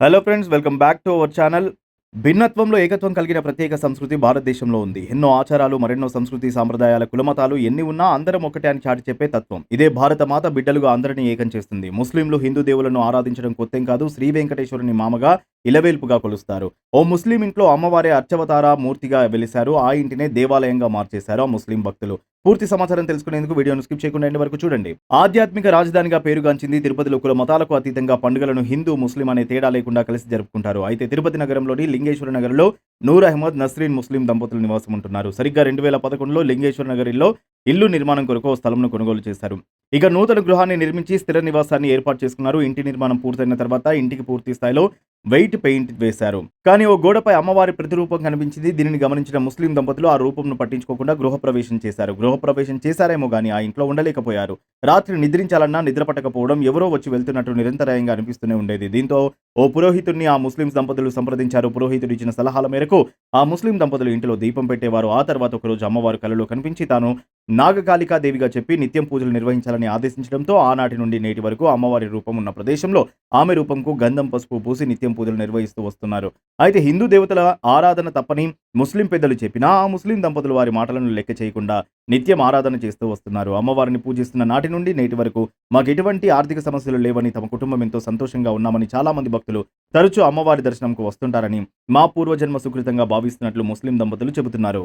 Hello friends welcome back to our channel భిన్నత్వంలో ఏకత్వం కలిగిన ప్రత్యేక సంస్కృతి భారతదేశంలో ఉంది. ఎన్నో ఆచారాలు మరెన్నో సంస్కృతి సాంప్రదాయాల కులమతాలు ఎన్ని ఉన్నా అందరం ఒకటే అని చాటి చెప్పే తత్వం. ఇదే భారత మాత బిడ్డలుగా అందరినీ ఏకం చేస్తుంది. ముస్లింలు హిందూ దేవులను ఆరాధించడం కొత్తేం కాదు శ్రీ వెంకటేశ్వరుని మామగా ఇలవేల్పుగా కొలుస్తారు. ఓ ముస్లిం ఇంట్లో అమ్మవారే అర్చవతార మూర్తిగా వెలిశారు. ఆ ఇంటినే దేవాలయంగా మార్చేశారు ఆ ముస్లిం భక్తులు. పూర్తి సమాచారం తెలుసుకునేందుకు వీడియోను స్కిప్ చేయకుండా ఎండ్ వరకు చూడండి. ఆధ్యాత్మిక రాజధానిగా పేరుగాంచింది తిరుపతిలో కుల మతాలకు అతీతంగా పండుగలను హిందూ ముస్లిం అనే తేడా లేకుండా కలిసి జరుపుకుంటారు. అయితే తిరుపతి నగరంలోని లింగేశ్వర నగర్లో నూర్ అహ్మద్ నస్రీన్ ముస్లిం దంపతులు నివాసం ఉంటున్నారు. సరిగ్గా రెండు వేల పదకొండులో లింగేశ్వర నగరిలో ఇల్లు నిర్మాణం కొరకు ఓ స్థలంను కొనుగోలు చేశారు. ఇక నూతన గృహాన్ని నిర్మించి స్థిర నివాసాన్ని ఏర్పాటు చేసుకున్నారు. ఇంటి నిర్మాణం పూర్తయిన తర్వాత ఇంటికి పూర్తి స్థాయిలో వెయిట్ పెయింట్ వేశారు. కానీ ఓ గోడపై అమ్మవారి ప్రతిరూపం కనిపించింది. దీనిని గమనించిన ముస్లిం దంపతులు ఆ రూపంను పట్టించుకోకుండా గృహప్రవేశం చేశారు. గృహప్రవేశం చేశారేమో గానీ ఆ ఇంట్లో ఉండలేకపోయారు. రాత్రి నిద్రించాలన్నా నిద్ర పట్టకపోవడం ఎవరో వచ్చి వెళ్తున్నట్టు నిరంతరాయంగా అనిపిస్తూనే ఉండేది. దీంతో ఓ పురోహితుడిని ఆ ముస్లిం దంపతులు సంప్రదించారు. పురోహితుడు ఇచ్చిన సలహాల మేరకు ఆ ముస్లిం దంపతులు ఇంటిలో దీపం పెట్టేవారు. ఆ తర్వాత ఒకరోజు అమ్మవారు కలలో కనిపించి తాను నాగకాళికాదేవిగా చెప్పి నిత్యం పూజలు నిర్వహించాలని ఆదేశించడంతో ఆనాటి నుండి నేటి వరకు అమ్మవారి రూపం ఉన్న ప్రదేశంలో ఆమె రూపంకు గంధం పసుపు పూసి నిత్యం పూజలు నిర్వహిస్తూ వస్తున్నారు. అయితే హిందూ దేవతల ఆరాధన తప్పని ముస్లిం పెద్దలు చెప్పినా ఆ ముస్లిం దంపతులు వారి మాటలను లెక్క చేయకుండా నిత్యం ఆరాధన చేస్తూ వస్తున్నారు. అమ్మవారిని పూజిస్తున్న నాటి నుండి నేటి వరకు మాకు ఎటువంటి ఆర్థిక సమస్యలు లేవని తమ కుటుంబం ఎంతో సంతోషంగా ఉన్నామని చాలా మంది భక్తులు తరచూ అమ్మవారి దర్శనంకు వస్తుంటారని మా పూర్వజన్మ సుకృతంగా భావిస్తున్నట్లు ముస్లిం దంపతులు చెబుతున్నారు.